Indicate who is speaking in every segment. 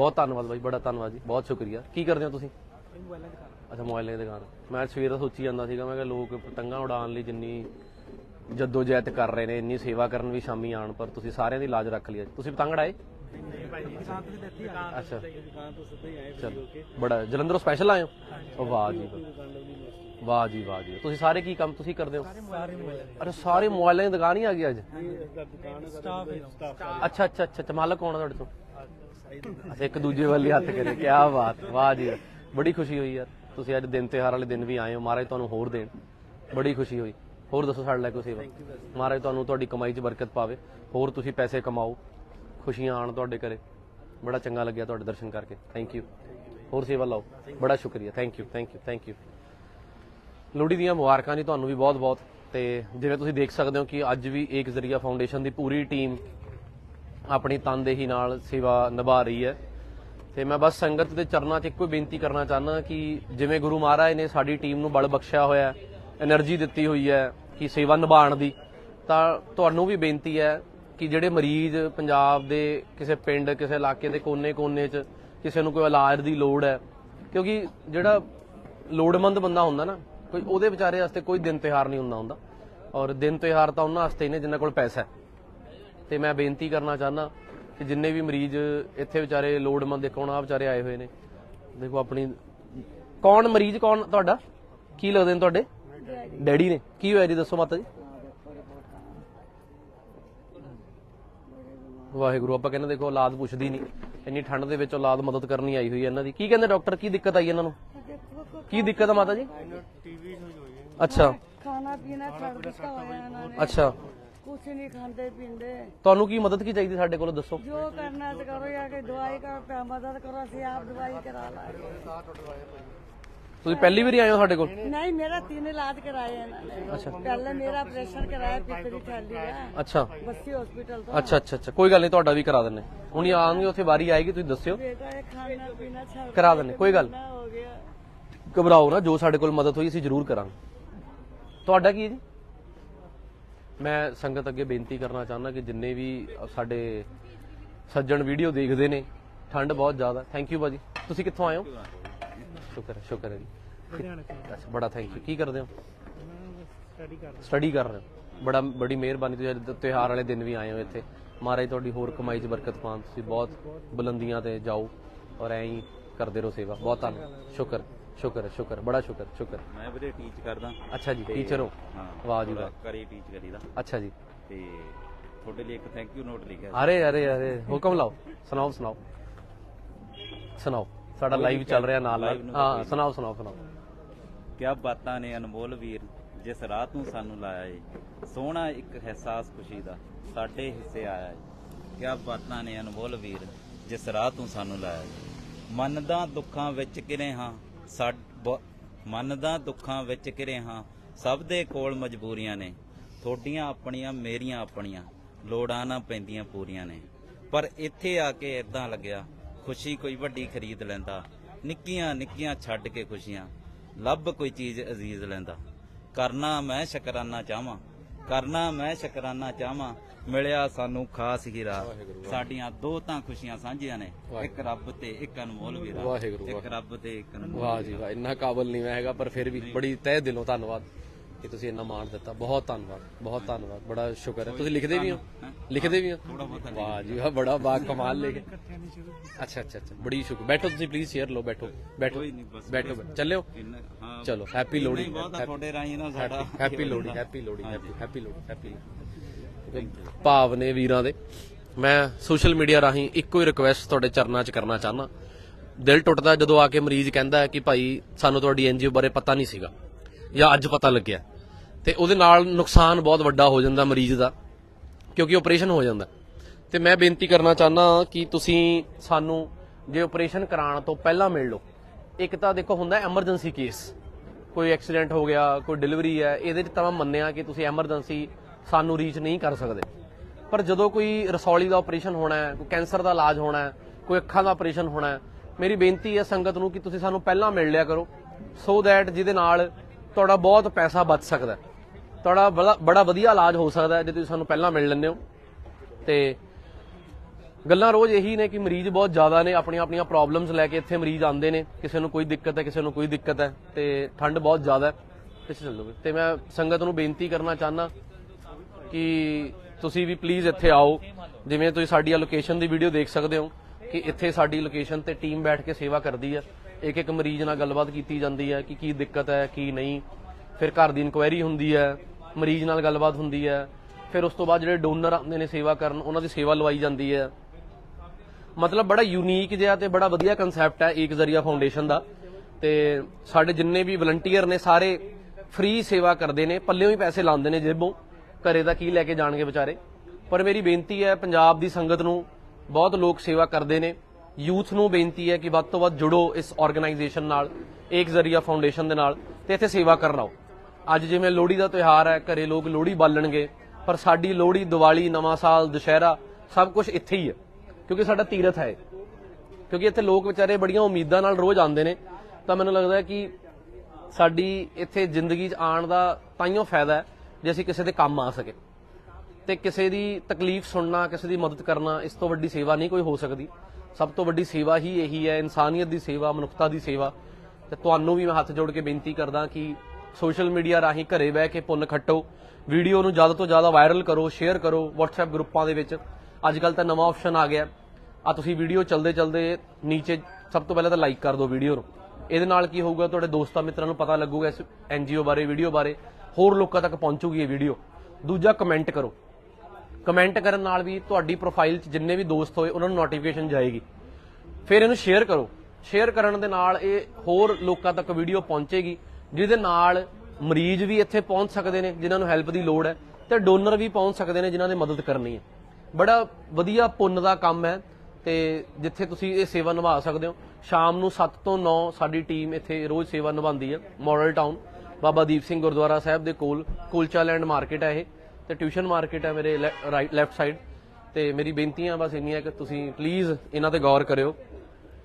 Speaker 1: ਬਹੁਤ ਧੰਨਵਾਦ ਬਾਈ ਬੜਾ ਧੰਨਵਾਦ ਜੀ ਬਹੁਤ ਸ਼ੁਕਰੀਆ। ਕੀ ਕਰਦੇ ਹੋ ਤੁਸੀਂ? ਅੱਛਾ ਮੋਬਾਈਲਾਂ ਦੀ ਦੁਕਾਨ। ਮੈਂ ਸਵੇਰ ਦਾ ਸੋਚੀ ਜਾਂਦਾ ਸੀਗਾ ਮੈਂ ਕਿਹਾ ਲੋਕ ਪਤੰਗਾਂ ਉਡਾਉਣ ਲਈ ਜਿੰਨੀ ਜੱਦੋ ਜਹਿਦ ਕਰ ਰਹੇ ਨੇ ਇੰਨੀ ਸੇਵਾ ਕਰਨ ਵੀ ਸ਼ਾਮੀ ਆਣ ਪਰ ਤੁਸੀਂ ਸਾਰਿਆਂ ਦੀ ਲਾਜ ਰੱਖ ਲਈ ਅੱਜ। ਤੁਸੀਂ ਪਤੰਗ ਉਡਾਏ? ਅੱਛਾ। ਚਲੋ ਬੜਾ ਜਲੰਧਰੋਂ ਸਪੈਸ਼ਲ ਆਏ ਹੋ? ਵਾਹ ਜੀ ਵਾਹ। ਵਾਹ ਜੀ ਵਾਹ ਜੀ ਤੁਸੀਂ ਸਾਰੇ ਕੀ ਕੰਮ ਤੁਸੀਂ ਕਰਦੇ ਹੋ? ਅਰੇ ਸਾਰੇ ਮੋਬਾਈਲਾਂ ਦੀ ਦੁਕਾਨ ਹੀ ਆ ਗਈ ਅੱਜ? ਅੱਛਾ ਅੱਛਾ ਅੱਛਾ ਮਾਲਕ ਕੌਣ ਤੁਹਾਡੇ ਤੋਂ? ਅੱਛਾ ਇੱਕ ਦੂਜੇ ਵੱਲ ਹੀ ਹੱਥ ਕਰੇ ਕੀ ਬਾਤ ਵਾਹ ਜੀ ਬੜੀ ਖੁਸ਼ੀ ਹੋਈ ਯਾਰ। ਤੁਸੀਂ ਅੱਜ ਦਿਨ ਤਿਉਹਾਰ ਵਾਲੇ ਦਿਨ ਵੀ ਆਏ ਹੋ। ਮਹਾਰਾਜ ਤੁਹਾਨੂੰ ਹੋਰ ਦੇਣ। ਬੜੀ ਖੁਸ਼ੀ ਹੋਈ। ਹੋਰ ਦੱਸੋ ਸਾਡੇ ਲਈ ਕੋਈ ਸੇਵਾ? ਮਹਾਰਾਜ ਤੁਹਾਨੂੰ ਤੁਹਾਡੀ ਕਮਾਈ 'ਚ ਬਰਕਤ ਪਾਵੇ। ਹੋਰ ਤੁਸੀਂ ਪੈਸੇ ਕਮਾਓ। ਖੁਸ਼ੀਆਂ ਆਣ ਤੁਹਾਡੇ ਘਰੇ। ਬੜਾ ਚੰਗਾ ਲੱਗਿਆ ਤੁਹਾਡੇ ਦਰਸ਼ਨ ਕਰਕੇ। ਥੈਂਕ ਯੂ ਹੋਰ ਸੇਵਾ ਲਾਓ। ਬੜਾ ਸ਼ੁਕਰੀਆ। Thank you thank you thank you Lohri ਦੀਆਂ ਮੁਬਾਰਕਾਂ ਜੀ ਤੁਹਾਨੂੰ ਵੀ ਬਹੁਤ-ਬਹੁਤ। ਤੇ ਜਿਵੇਂ ਤੁਸੀਂ ਦੇਖ ਸਕਦੇ ਹੋ ਕਿ ਅੱਜ ਵੀ ਏਕ ਜ਼ਰੀਆ ਫਾਊਂਡੇਸ਼ਨ ਦੀ ਪੂਰੀ ਟੀਮ ਆਪਣੀ ਤਨਦੇਹੀ ਨਾਲ ਸੇਵਾ ਨਿਭਾ ਰਹੀ ਹੈ। ਤੇ ਮੈਂ ਬਸ ਸੰਗਤ ਦੇ ਚਰਨਾਂ 'ਚ ਇੱਕੋ ਹੀ ਬੇਨਤੀ ਕਰਨਾ ਚਾਹੁੰਦਾ ਕਿ ਜਿਵੇਂ ਗੁਰੂ ਮਹਾਰਾਜ ਨੇ ਸਾਡੀ ਟੀਮ ਨੂੰ ਬਲ ਬਖਸ਼ਿਆ ਹੋਇਆ ਹੈ એનર્ਜੀ ਦਿੱਤੀ ਹੋਈ ਹੈ ਕਿ ਸੇਵਾ ਨਿਭਾਉਣ ਦੀ, ਤਾਂ ਤੁਹਾਨੂੰ ਵੀ ਬੇਨਤੀ ਹੈ ਕਿ ਜਿਹੜੇ ਮਰੀਜ਼ ਪੰਜਾਬ ਦੇ ਕਿਸੇ ਪਿੰਡ, ਕਿਸੇ ਇਲਾਕੇ ਦੇ ਕੋਨੇ-ਕੋਨੇ 'ਚ ਕਿਸੇ ਨੂੰ ਕੋਈ ਇਲਾਜ ਦੀ ਲੋੜ ਹੈ, ਕਿਉਂਕਿ ਜਿਹੜਾ ਲੋੜਮੰਦ ਬੰਦਾ ਹੁੰਦਾ ਨਾ, ਕੋਈ ਉਹਦੇ ਵਿਚਾਰੇ ਵਾਸਤੇ ਕੋਈ ਦਿਨ ਤਿਹਾਰ ਨਹੀਂ ਹੁੰਦਾ ਹੁੰਦਾ। ਔਰ ਦਿਨ ਤਿਹਾਰ ਤਾਂ ਉਹਨਾਂ ਵਾਸਤੇ ਹੀ ਨੇ ਜਿਨ੍ਹਾਂ ਕੋਲ ਪੈਸਾ ਹੈ। ਤੇ ਮੈਂ ਬੇਨਤੀ ਕਰਨਾ ਚਾਹੁੰਦਾ ਕਿ ਜਿੰਨੇ ਵੀ ਮਰੀਜ਼ ਇੱਥੇ ਵਿਚਾਰੇ ਲੋੜਵੰਦ ਦੇਖੋ ਹੁਣ ਆ ਵਿਚਾਰੇ ਆਏ ਹੋਏ ਨੇ। ਦੇਖੋ ਆਪਣੀ ਕੌਣ ਮਰੀਜ਼ ਕੌਣ ਤੁਹਾਡਾ? ਕੀ ਲੱਗਦੇ ਨੇ ਤੁਹਾਡੇ? ਡੈਡੀ ਨੇ। ਕੀ ਹੋਇਆ ਜੀ? ਦੱਸੋ ਮਾਤਾ ਜੀ। ਵਾਹਿਗੁਰੂ ਆਪਾਂ ਕਹਿੰਦੇ ਦੇਖੋ ਔਲਾਦ ਪੁੱਛਦੀ ਨਹੀਂ। ਇੰਨੀ ਠੰਡ ਦੇ ਵਿੱਚ ਔਲਾਦ ਮਦਦ ਕਰਨੀ ਆਈ ਹੋਈ ਹੈ ਇਹਨਾਂ ਦੀ। ਕੀ ਕਹਿੰਦੇ ਡਾਕਟਰ? ਕੀ ਦਿੱਕਤ ਆਈ ਇਹਨਾਂ ਨੂੰ? ਕੀ ਦਿੱਕਤ ਆ ਮਾਤਾ ਜੀ? ਅੱਛਾ।
Speaker 2: ਖਾਣਾ ਪੀਣਾ ਛੱਡ ਦਿੱਤਾ ਹੋਇਆ ਇਹਨਾਂ ਨੇ।
Speaker 1: ਅੱਛਾ।
Speaker 2: ਕੁਛ ਨਹੀਂ ਖਾਂਦੇ ਪੀਂਦੇ।
Speaker 1: ਤੁਹਾਨੂੰ ਕੀ ਮਦਦ ਕੀ ਚਾਹੀਦੀ ਸਾਡੇ ਕੋਲ ਦੱਸੋ?
Speaker 2: ਜੋ ਕਰਨਾ ਤੇ ਕਰੋ ਜਾਂ ਕਿ ਦਵਾਈ ਕਰੋ ਤੇ ਮਦਦ ਕਰੋ ਅਸੀਂ ਆਪ ਦਵਾਈ ਕਰਾ ਲਾਂਗੇ।
Speaker 1: ਤੁਸੀਂ ਪਹਿਲੀ ਵਾਰੀ ਆਏ ਹੋ ਸਾਡੇ ਕੋਲ?
Speaker 2: ਨਹੀਂ ਮੇਰਾ ਤਿੰਨ ਇਲਾਜ ਕਰਾਏ ਇਹਨਾਂ ਨੇ।
Speaker 1: ਅੱਛਾ।
Speaker 2: ਪਹਿਲੇ ਮੇਰਾ ਆਪਰੇਸ਼ਨ ਕਰਾਇਆ ਪਿੱਤੇ ਦੀ ਥੈਲੀ ਦਾ।
Speaker 1: ਅੱਛਾ।
Speaker 2: ਬੱਸੀ ਹਸਪੀਟਲ ਤੋਂ।
Speaker 1: ਅੱਛਾ ਅੱਛਾ ਅੱਛਾ। ਕੋਈ ਗੱਲ ਨਹੀਂ ਤੁਹਾਡਾ ਵੀ ਕਰਾ ਦਿੰਨੇ ਹੁਣ ਆਉਣਗੇ ਉੱਥੇ ਵਾਰੀ ਆਏਗੀ ਤੁਸੀਂ ਦੱਸਿਓ।
Speaker 2: ਬੇਟਾ ਇਹ ਖਾਣਾ ਪੀਣਾ ਛੱਡ
Speaker 1: ਕਰਾ ਦਿੰਨੇ ਕੋਈ ਗੱਲ
Speaker 2: ਦਿੱਤਾ ਹੋ ਗਿਆ।
Speaker 1: ਘਬਰਾਓ ਨਾ ਜੋ ਸਾਡੇ ਕੋਲ ਮਦਦ ਹੋਈ ਅਸੀਂ ਜ਼ਰੂਰ ਕਰਾਂਗੇ। ਤੁਹਾਡਾ ਕੀ ਹੈ ਜੀ? ਮੈਂ ਸੰਗਤ ਅੱਗੇ ਬੇਨਤੀ ਕਰਨਾ ਚਾਹੁੰਦਾ ਕਿ ਜਿੰਨੇ ਵੀ ਸਾਡੇ ਸੱਜਣ ਵੀਡੀਓ ਦੇਖਦੇ ਨੇ ਠੰਡ ਬਹੁਤ ਜ਼ਿਆਦਾ। ਥੈਂਕ ਯੂ ਬਾਜੀ ਤੁਸੀਂ ਕਿੱਥੋਂ ਆਏ ਹੋ? ਸ਼ੁਕਰ ਹੈ ਸ਼ੁਕਰ ਹੈ ਜੀ। ਅੱਛਾ ਬੜਾ ਥੈਂਕ ਯੂ ਕੀ ਕਰਦੇ ਹੋ? ਸਟੱਡੀ ਕਰ ਰਹੇ। ਹੋ। ਬੜਾ ਬੜੀ ਮਿਹਰਬਾਨੀ ਤੁਸੀਂ ਤਿਉਹਾਰ ਵਾਲੇ ਦਿਨ ਵੀ ਆਏ ਹੋ ਇੱਥੇ। ਮਹਾਰਾਜ ਤੁਹਾਡੀ ਹੋਰ ਕਮਾਈ 'ਚ ਬਰਕਤ ਪਾਉਣ। ਤੁਸੀਂ ਬਹੁਤ ਬੁਲੰਦੀਆਂ ਤੇ ਜਾਓ ਔਰ ਐਂ ਹੀ ਕਰਦੇ ਰਹੋ ਸੇਵਾ। ਬਹੁਤ ਧੰਨਵਾਦ। ਸ਼ੁਕਰ। ਸ਼ੁਕਰ ਹੈ, ਸ਼ੁਕਰ ਬੜਾ ਸ਼ੁਕਰ ਸ਼ੁਕਰ।
Speaker 3: ਮੈਂ ਵੀਰੇ ਟੀਚ ਕਰਦਾ।
Speaker 1: ਅੱਛਾ ਜੀ ਟੀਚਰ ਹੋ?
Speaker 3: ਹਾਂ
Speaker 1: ਵਾਹ ਜੀ
Speaker 3: ਥੋੜ੍ਹਾ
Speaker 1: ਵਾਹ।
Speaker 3: ਘਰੇ ਟੀਚ ਕਰੀਦਾ।
Speaker 1: ਅੱਛਾ ਜੀ।
Speaker 3: ਤੇ ਤੁਹਾਡੇ ਲਈ ਇੱਕ ਥੈਂਕ ਯੂ ਨੋਟ ਲਿਖਿਆ
Speaker 1: ਅਰੇ ਅਰੇ ਅਰੇ ਹੁਕਮ ਲਾਓ। ਸੁਣਾਓ ਸੁਣਾਓ। ਸੁਣਾਓ। ਸਾਡਾ ਲਾਈਵ ਚੱਲ ਰਿਹਾ ਨਾਲ ਨਾਲ
Speaker 3: Live ਨੂੰ ਤਾਂ
Speaker 1: ਹਾਂ ਸੁਣਾਓ ਸੁਣਾਓ ਸੁਣਾਓ।
Speaker 3: ਕਿਆ ਬਾਤਾਂ ਨੇ ਅਨਮੋਲ ਵੀਰ ਜਿਸ ਰਾਹ ਤੂੰ ਸਾਨੂੰ ਲਾਇਆ ਏ। ਸੋਹਣਾ ਇੱਕ ਅਹਿਸਾਸ ਖੁਸ਼ੀ ਦਾ ਸਾਡੇ ਹਿੱਸੇ ਆਇਆ ਏ। ਕਿਆ ਬਾਤਾਂ ਨੇ ਅਨਮੋਲ ਵੀਰ ਜਿਸ ਰਾਹ ਤੂੰ ਸਾਨੂੰ ਲਾਇਆ ਏ। ਮੰਨਦਾ ਦੁੱਖਾਂ ਵਿੱਚ ਕਿਰੇ ਹਾਂ? ਮੰਨਦਾ ਦੁੱਖਾਂ ਵਿੱਚ ਕਿਰੇ ਹਾਂ। ਸਭ ਦੇ ਕੋਲ ਮਜਬੂਰੀਆਂ ਨੇ। ਥੋਡੀਆਂ ਆਪਣੀਆਂ, ਮੇਰੀਆਂ ਆਪਣੀਆਂ। ਲੋੜਾਂ ਨਾ ਪੈਂਦੀਆਂ ਪੂਰੀਆਂ ਨੇ। ਪਰ ਇੱਥੇ ਆ ਕੇ ਇਦਾਂ ਲੱਗਿਆ, ਖੁਸ਼ੀ ਕੋਈ ਵੱਡੀ ਖਰੀਦ ਲੈਂਦਾ। ਨਿੱਕੀਆਂ ਨਿੱਕੀਆਂ ਛੱਡ ਕੇ ਖੁਸ਼ੀਆਂ। ਲੱਭ ਕੋਈ ਚੀਜ਼ ਅਜ਼ੀਜ਼ ਲੈਂਦਾ। ਕਰਨਾ ਮੈਂ ਸ਼ੁਕਰਾਨਾ ਚਾਹਾਂ ਕਰਨਾ ਮੈਂ ਸ਼ੁਕਰਾਨਾ ਚਾਹਾਂ ਮਿਲਿਆ ਸਾਨੂੰ ਖਾਸ ਹੀਰਾ। ਸਾਡੀਆਂ ਦੋ ਤਾਂ ਖੁਸ਼ੀਆਂ ਸਾਂਝੀਆਂ ਨੇ। ਇੱਕ ਰੱਬ ਤੇ ਇੱਕ ਅਨਮੋਲ ਵੀਰਾ
Speaker 1: ਵਾਹਿਗੁਰੂ,
Speaker 3: ਇੱਕ ਰੱਬ ਤੇ ਇੱਕ ਅਨਮੋਲ
Speaker 1: ਵਾਹ ਜੀ ਵਾਹ ਇੰਨਾ ਕਾਬਲ ਨਹੀਂ ਮੈਂ ਹੈਗਾ ਪਰ ਫਿਰ ਵੀ ਬੜੀ ਤਹਿ ਦਿਲੋਂ ਧੰਨਵਾਦ ਕਿ ਤੁਸੀਂ ਇੰਨਾ ਮਾਣ ਦਿੱਤਾ। ਬਹੁਤ ਧੰਨਵਾਦ ਬਹੁਤ ਧੰਨਵਾਦ। ਬੜਾ ਸ਼ੁਕਰ ਹੈ। ਤੁਸੀਂ ਲਿਖਦੇ ਵੀ ਹੋ? ਲਿਖਦੇ ਵੀ ਹੋ? ਵਾਹ ਜੀ ਵਾਹ ਬੜਾ ਬਾ ਕਮਾਲ ਲਿਖ ਅੱਛਾ ਅੱਛਾ ਅੱਛਾ ਬੜੀ ਸ਼ੁਕਰ। ਬੈਠੋ ਤੁਸੀਂ ਪਲੀਜ਼ ਸ਼ੇਅਰ ਲਓ ਬੈਠੋ। ਬੈਠੋ ਬੈਠੋ ਬੈਠੋ। ਚੱਲਿਓ। ਚਲੋ ਹੈਪੀ ਲੋਹੜੀ।
Speaker 3: ਤੁਹਾਡੇ ਰਾਹੀਂ ਨਾ ਸਾਡਾ।
Speaker 1: Happy Lohri happy Lohri happy happy Lohri happy ਭਾਵ ਨੇ ਵੀਰਾਂ ਦੇ। ਮੈਂ ਸੋਸ਼ਲ ਮੀਡੀਆ ਰਾਹੀਂ ਇੱਕੋ ਹੀ ਰਿਕੁਐਸਟ ਤੁਹਾਡੇ ਚਰਨਾਂ 'ਚ ਕਰਨਾ ਚਾਹੁੰਦਾ। ਦਿਲ ਟੁੱਟਦਾ ਜਦੋਂ ਆ ਕੇ ਮਰੀਜ਼ ਕਹਿੰਦਾ ਕਿ ਭਾਈ ਸਾਨੂੰ ਤੁਹਾਡੀ ਐਨਜੀਓ ਬਾਰੇ ਪਤਾ ਨਹੀਂ ਸੀਗਾ ਜਾਂ ਅੱਜ ਪਤਾ ਲੱਗਿਆ। ਤੇ ਉਹਦੇ ਨਾਲ ਨੁਕਸਾਨ ਬਹੁਤ ਵੱਡਾ ਹੋ ਜਾਂਦਾ ਮਰੀਜ਼ ਦਾ, ਕਿਉਂਕਿ ਆਪਰੇਸ਼ਨ ਹੋ ਜਾਂਦਾ। ਤੇ ਮੈਂ ਬੇਨਤੀ ਕਰਨਾ ਚਾਹੁੰਦਾ ਕਿ ਤੁਸੀਂ ਸਾਨੂੰ ਜੇ ਆਪਰੇਸ਼ਨ ਕਰਾਉਣ ਤੋਂ ਪਹਿਲਾਂ ਮਿਲ ਲਓ। ਇੱਕ ਤਾਂ ਦੇਖੋ ਹੁੰਦਾ ਐਮਰਜੈਂਸੀ ਕੇਸ ਕੋਈ ਐਕਸੀਡੈਂਟ ਹੋ ਗਿਆ, ਕੋਈ ਡਿਲੀਵਰੀ ਹੈ, ਇਹਦੇ 'ਚ ਤਾਂ ਮੈਂ ਮੰਨਿਆ ਕਿ ਤੁਸੀਂ ਐਮਰਜੈਂਸੀ ਸਾਨੂੰ ਰੀਚ ਨਹੀਂ ਕਰ ਸਕਦੇ। ਪਰ ਜਦੋਂ ਕੋਈ ਰਸੌਲੀ ਦਾ ਆਪਰੇਸ਼ਨ ਹੋਣਾ ਹੈ, ਕੋਈ ਕੈਂਸਰ ਦਾ ਇਲਾਜ ਹੋਣਾ ਹੈ, ਕੋਈ ਅੱਖਾਂ ਦਾ ਆਪਰੇਸ਼ਨ ਹੋਣਾ ਹੈ, ਮੇਰੀ ਬੇਨਤੀ ਹੈ ਸੰਗਤ ਨੂੰ ਕਿ ਤੁਸੀਂ ਸਾਨੂੰ ਪਹਿਲਾਂ ਮਿਲ ਲਿਆ ਕਰੋ ਸੋ ਦੈਟ ਜਿਹਦੇ ਨਾਲ ਤੁਹਾਡਾ ਬਹੁਤ ਪੈਸਾ ਬਚ ਸਕਦਾ ਤੁਹਾਡਾ ਬੜਾ- ਵਧੀਆ ਇਲਾਜ ਹੋ ਸਕਦਾ ਜੇ ਤੁਸੀਂ ਸਾਨੂੰ ਪਹਿਲਾਂ ਮਿਲ ਲੈਂਦੇ ਹੋ। ਤੇ ਗੱਲਾਂ ਰੋਜ਼ ਇਹੀ ਨੇ ਕਿ ਮਰੀਜ਼ ਬਹੁਤ ਜ਼ਿਆਦਾ ਨੇ, ਆਪਣੀਆਂ ਆਪਣੀਆਂ ਪ੍ਰੋਬਲਮਸ ਲੈ ਕੇ ਇੱਥੇ ਮਰੀਜ਼ ਆਉਂਦੇ ਨੇ। ਕਿਸੇ ਨੂੰ ਕੋਈ ਦਿੱਕਤ ਹੈ, ਕਿਸੇ ਨੂੰ ਕੋਈ ਦਿੱਕਤ ਹੈ, ਤੇ ਠੰਡ ਬਹੁਤ ਜ਼ਿਆਦਾ ਹੈ। ਪਿੱਛੇ ਚੱਲੋਗੇ ਤੇ ਮੈਂ ਸੰਗਤ ਨੂੰ ਬੇਨਤੀ ਕਰਨਾ ਚਾਹਨਾ ਕਿ ਤੁਸੀਂ ਵੀ ਪਲੀਜ਼ ਇੱਥੇ ਆਓ। ਜਿਵੇਂ ਤੁਸੀਂ ਸਾਡੀ ਲੋਕੇਸ਼ਨ ਦੀ ਵੀਡੀਓ ਦੇਖ ਸਕਦੇ ਹੋ ਕਿ ਇੱਥੇ ਸਾਡੀ ਲੋਕੇਸ਼ਨ ਤੇ ਟੀਮ ਬੈਠ ਕੇ ਸੇਵਾ ਕਰਦੀ ਹੈ ਇੱਕ ਇੱਕ ਮਰੀਜ਼ ਨਾਲ ਗੱਲਬਾਤ ਕੀਤੀ ਜਾਂਦੀ ਹੈ ਕਿ ਕੀ ਦਿੱਕਤ ਹੈ ਕੀ ਨਹੀਂ। ਫਿਰ ਘਰ ਦੀ ਇਨਕੁਆਇਰੀ ਹੁੰਦੀ ਹੈ ਮਰੀਜ਼ ਨਾਲ ਗੱਲਬਾਤ ਹੁੰਦੀ ਹੈ ਫਿਰ ਉਸ ਤੋਂ ਬਾਅਦ ਜਿਹੜੇ ਡੋਨਰ ਆਉਂਦੇ ਨੇ ਸੇਵਾ ਕਰਨ, ਉਹਨਾਂ ਦੀ ਸੇਵਾ ਲਵਾਈ ਜਾਂਦੀ ਹੈ ਮਤਲਬ ਬੜਾ ਯੂਨੀਕ ਜਿਹਾ ਤੇ ਬੜਾ ਵਧੀਆ ਕਨਸੈਪਟ ਹੈ ਏਕ ਜ਼ਰੀਆ ਫਾਊਂਡੇਸ਼ਨ ਦਾ। ਤੇ ਸਾਡੇ ਜਿੰਨੇ ਵੀ ਵਲੰਟੀਅਰ ਨੇ, ਸਾਰੇ ਫ੍ਰੀ ਸੇਵਾ ਕਰਦੇ ਨੇ, ਪੱਲਿਓਂ ਹੀ ਪੈਸੇ ਲਾਉਂਦੇ ਨੇ ਜੇਬੋਂ। ਘਰੇ ਦਾ ਕੀ ਲੈ ਕੇ ਜਾਣਗੇ ਵਿਚਾਰੇ? ਪਰ ਮੇਰੀ ਬੇਨਤੀ ਹੈ, ਪੰਜਾਬ ਦੀ ਸੰਗਤ ਨੂੰ ਬਹੁਤ ਲੋਕ ਸੇਵਾ ਕਰਦੇ ਨੇ। ਯੂਥ ਨੂੰ ਬੇਨਤੀ ਹੈ ਕਿ ਵੱਧ ਤੋਂ ਵੱਧ ਜੁੜੋ ਇਸ ਆਰਗੇਨਾਈਜੇਸ਼ਨ ਨਾਲ, ਏਕ ਜ਼ਰੀਆ ਫਾਊਂਡੇਸ਼ਨ ਦੇ ਨਾਲ ਤੇ ਇੱਥੇ ਸੇਵਾ ਕਰਨ ਆਓ। ਅੱਜ ਜਿਵੇਂ ਲੋਹੜੀ ਦਾ ਤਿਉਹਾਰ ਹੈ, ਘਰੇ ਲੋਕ ਲੋਹੜੀ ਬਾਲਣਗੇ, ਪਰ ਸਾਡੀ ਲੋਹੜੀ, ਦੀਵਾਲੀ, ਨਵਾਂ ਸਾਲ, ਦੁਸ਼ਹਿਰਾ ਸਭ ਕੁਝ ਇੱਥੇ ਹੀ ਹੈ, ਕਿਉਂਕਿ ਸਾਡਾ ਤੀਰਥ ਹੈ ਕਿਉਂਕਿ ਇੱਥੇ ਲੋਕ ਵਿਚਾਰੇ ਬੜੀਆਂ ਉਮੀਦਾਂ ਨਾਲ ਰੋਜ਼ ਆਉਂਦੇ ਨੇ। ਤਾਂ ਮੈਨੂੰ ਲੱਗਦਾ ਕਿ ਸਾਡੀ ਇੱਥੇ ਜ਼ਿੰਦਗੀ 'ਚ ਆਉਣ ਦਾ ਤਾਈਓ ਫਾਇਦਾ ਹੈ ਜੇ ਅਸੀਂ ਕਿਸੇ ਦੇ ਕੰਮ ਆ ਸਕੇ। ਤੇ ਕਿਸੇ ਦੀ ਤਕਲੀਫ ਸੁਣਨਾ, ਕਿਸੇ ਦੀ ਮਦਦ ਕਰਨਾ, ਇਸ ਤੋਂ ਵੱਡੀ ਸੇਵਾ ਨਹੀਂ ਕੋਈ ਹੋ ਸਕਦੀ। ਸਭ ਤੋਂ ਵੱਡੀ ਸੇਵਾ ਹੀ ਇਹੀ ਹੈ, ਇਨਸਾਨੀਅਤ ਦੀ ਸੇਵਾ, ਮਨੁੱਖਤਾ ਦੀ ਸੇਵਾ। ਤੇ ਤੁਹਾਨੂੰ ਵੀ ਮੈਂ ਹੱਥ ਜੋੜ ਕੇ ਬੇਨਤੀ ਕਰਦਾ ਕਿ ਸੋਸ਼ਲ ਮੀਡੀਆ ਰਾਹੀਂ ਘਰੇ ਬਹਿ ਕੇ ਪੁੰਨ ਖੱਟੋ। ਵੀਡੀਓ ਨੂੰ ਜ਼ਿਆਦਾ ਤੋਂ ਜ਼ਿਆਦਾ ਵਾਇਰਲ ਕਰੋ, ਸ਼ੇਅਰ ਕਰੋ WhatsApp ਗਰੁੱਪਾਂ ਦੇ ਵਿੱਚ। ਅੱਜ ਕੱਲ ਤਾਂ ਨਵਾਂ ਆਪਸ਼ਨ ਆ ਗਿਆ। ਆ ਤੁਸੀਂ ਵੀਡੀਓ ਚਲਦੇ ਚਲਦੇ ਨੀਚੇ ਸਭ ਤੋਂ ਪਹਿਲਾਂ ਤਾਂ ਲਾਈਕ ਕਰ ਦਿਓ ਵੀਡੀਓ ਨੂੰ। ਇਹਦੇ ਨਾਲ ਕੀ ਹੋਊਗਾ, ਤੁਹਾਡੇ ਦੋਸਤਾਂ ਮਿੱਤਰਾਂ ਨੂੰ ਪਤਾ ਲੱਗੂਗਾ ਇਸ ਐਨਜੀਓ ਬਾਰੇ, ਵੀਡੀਓ ਬਾਰੇ। ਹੋਰ ਲੋਕਾਂ ਤੱਕ ਪਹੁੰਚੂਗੀ ਇਹ ਵੀਡੀਓ। ਦੂਜਾ ਕਮੈਂਟ ਕਰੋ। ਕਮੈਂਟ ਕਰਨ ਨਾਲ ਵੀ ਤੁਹਾਡੀ ਪ੍ਰੋਫਾਈਲ 'ਚ ਜਿੰਨੇ ਵੀ ਦੋਸਤ ਹੋਏ, ਉਹਨਾਂ ਨੂੰ ਨੋਟੀਫਿਕੇਸ਼ਨ ਜਾਏਗੀ। ਫਿਰ ਇਹਨੂੰ ਸ਼ੇਅਰ ਕਰੋ। ਸ਼ੇਅਰ ਕਰਨ ਦੇ ਨਾਲ ਇਹ ਹੋਰ ਲੋਕਾਂ ਤੱਕ ਵੀਡੀਓ ਪਹੁੰਚੇਗੀ, ਜਿਹਦੇ ਨਾਲ ਮਰੀਜ਼ ਵੀ ਇੱਥੇ ਪਹੁੰਚ ਸਕਦੇ ਨੇ, ਜਿਨ੍ਹਾਂ ਨੂੰ ਹੈਲਪ ਦੀ ਲੋੜ ਹੈ, ਤੇ ਡੋਨਰ ਵੀ ਪਹੁੰਚ ਸਕਦੇ ਨੇ, ਜਿਨ੍ਹਾਂ ਨੇ ਮਦਦ ਕਰਨੀ ਹੈ। ਬੜਾ ਵਧੀਆ ਪੁੰਨ ਦਾ ਕੰਮ ਹੈ, ਤੇ ਜਿੱਥੇ ਤੁਸੀਂ ਇਹ ਸੇਵਾ ਨਿਭਾ ਸਕਦੇ ਹੋ। ਸ਼ਾਮ ਨੂੰ 7 ਤੋਂ 9 ਸਾਡੀ ਟੀਮ ਇੱਥੇ ਰੋਜ਼ ਸੇਵਾ ਨਿਭਾਉਂਦੀ ਹੈ ਮੋਡਲ ਟਾਊਨ ਬਾਬਾ ਦੀਪ ਸਿੰਘ ਗੁਰਦੁਆਰਾ ਸਾਹਿਬ ਦੇ ਕੋਲ ਕੁਲਚਾ ਲੈਂਡ ਮਾਰਕੀਟ ਹੈ ਇਹ ਤੇ ਟਿਊਸ਼ਨ ਮਾਰਕੀਟ ਹੈ ਮੇਰੇ ਰਾਈਟ ਲੈਫਟ ਸਾਈਡ ਤੇ ਮੇਰੀ ਬੇਨਤੀ ਬੇਨਤੀਆਂ ਬਸ ਇੰਨੀਆਂ ਕਿ ਤੁਸੀਂ ਪਲੀਜ਼ ਇਹਨਾਂ ਤੇ ਗੌਰ ਕਰਿਓ।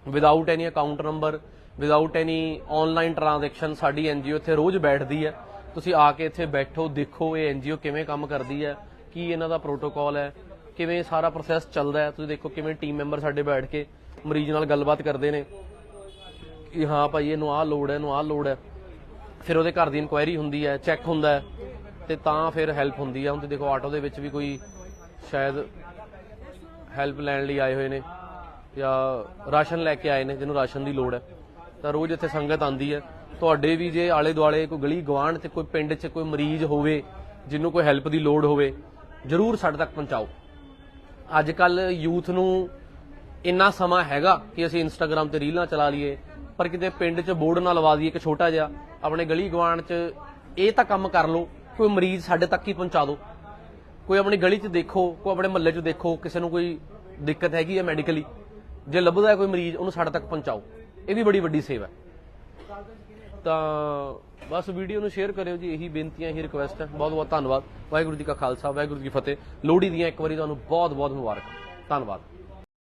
Speaker 1: Without any account number without any online transaction ਸਾਡੀ ਐਨਜੀਓ ਇੱਥੇ ਰੋਜ਼ ਬੈਠਦੀ ਹੈ ਤੁਸੀਂ ਆ ਕੇ ਇੱਥੇ ਬੈਠੋ, ਦੇਖੋ ਇਹ ਐਨਜੀਓ ਕਿਵੇਂ ਕੰਮ ਕਰਦੀ ਹੈ ਕੀ ਇਹਨਾਂ ਦਾ ਪ੍ਰੋਟੋਕਾਲ ਹੈ ਕਿਵੇਂ ਸਾਰਾ ਪ੍ਰੋਸੈਸ ਚੱਲਦਾ ਹੈ ਤੁਸੀਂ ਦੇਖੋ ਕਿਵੇਂ ਟੀਮ ਮੈਂਬਰ ਸਾਡੇ ਬੈਠ ਕੇ ਮਰੀਜ਼ ਨਾਲ ਗੱਲਬਾਤ ਕਰਦੇ ਨੇ ਕਿ ਹਾਂ ਭਾਈ ਇਹਨੂੰ ਆਹ ਲੋੜ ਹੈ ਇਹਨੂੰ ਆਹ ਲੋੜ ਹੈ ਫਿਰ ਉਹਦੇ ਘਰ ਦੀ ਇਨਕੁਆਇਰੀ ਹੁੰਦੀ ਹੈ ਚੈੱਕ ਹੁੰਦਾ ਹੈ ਤੇ ਤਾਂ ਫਿਰ ਹੈਲਪ ਹੁੰਦੀ ਹੈ। ਹੁਣ ਤੁਸੀਂ ਦੇਖੋ ਆਟੋ ਦੇ ਵਿੱਚ ਵੀ ਕੋਈ ਸ਼ਾਇਦ ਹੈਲਪ ਲੈਣ ਲਈ ਆਏ ਹੋਏ ਨੇ ਜਾਂ ਰਾਸ਼ਨ ਲੈ ਕੇ ਆਏ ਨੇ, ਜਿਹਨੂੰ ਰਾਸ਼ਨ ਦੀ ਲੋੜ ਹੈ। ਤਾਂ ਰੋਜ਼ ਇੱਥੇ ਸੰਗਤ ਆਂਦੀ ਹੈ। ਤੁਹਾਡੇ ਵੀ ਜੇ ਆਲੇ ਦੁਆਲੇ ਕੋਈ ਗਲੀ ਗਵਾਂਢ ਤੇ ਕੋਈ ਪਿੰਡ 'ਚ ਕੋਈ ਮਰੀਜ਼ ਹੋਵੇ, ਜਿਹਨੂੰ ਕੋਈ ਹੈਲਪ ਦੀ ਲੋੜ ਹੋਵੇ, ਜਰੂਰ ਸਾਡੇ ਤੱਕ ਪਹੁੰਚਾਓ। ਅੱਜ ਕੱਲ ਯੂਥ ਨੂੰ ਇੰਨਾ ਸਮਾਂ ਹੈਗਾ ਕਿ ਅਸੀਂ ਇੰਸਟਾਗ੍ਰam ਤੇ ਰੀਲਾਂ ਚਲਾ ਲਈਏ ਪਰ ਕਿਤੇ ਪਿੰਡ 'ਚ ਬੋਰਡ ਨਾਲ ਲਵਾ ਦਈਏ, ਇੱਕ ਛੋਟਾ ਜਿਹਾ, ਆਪਣੇ ਗਲੀ ਗਵਾਂਢ 'ਚ ਇਹ ਤਾਂ ਕੰਮ ਕਰ ਲਓ ਕੋਈ ਮਰੀਜ਼ ਸਾਡੇ ਤੱਕ ਹੀ ਪਹੁੰਚਾ ਦਿਓ ਕੋਈ ਆਪਣੀ ਗਲੀ 'ਚ ਦੇਖੋ, ਕੋਈ ਆਪਣੇ ਮਹੱਲੇ 'ਚ ਦੇਖੋ, ਕਿਸੇ ਨੂੰ ਕੋਈ ਦਿੱਕਤ ਹੈਗੀ ਹੈ ਮੈਡੀਕਲੀ, ਜੇ ਲੱਭਦਾ ਹੈ ਕੋਈ ਮਰੀਜ਼, ਉਹਨੂੰ ਸਾਡੇ ਤੱਕ ਪਹੁੰਚਾਓ। ਇਹ ਵੀ ਬੜੀ ਵੱਡੀ ਸੇਵਾ ਹੈ। ਤਾਂ ਬਸ ਵੀਡੀਓ ਨੂੰ ਸ਼ੇਅਰ ਕਰਿਓ ਜੀ, ਇਹੀ ਬੇਨਤੀਆਂ, ਇਹੀ ਰਿਕੁਐਸਟ ਹੈ। ਬਹੁਤ ਬਹੁਤ ਧੰਨਵਾਦ। ਵਾਹਿਗੁਰੂ ਜੀ ਕਾ ਖਾਲਸਾ, ਵਾਹਿਗੁਰੂ ਜੀ ਕੀ ਫਤਿਹ। ਲੋਹੜੀ ਦੀਆਂ ਇੱਕ ਵਾਰੀ ਤੁਹਾਨੂੰ ਬਹੁਤ ਬਹੁਤ ਮੁਬਾਰਕ। ਧੰਨਵਾਦ।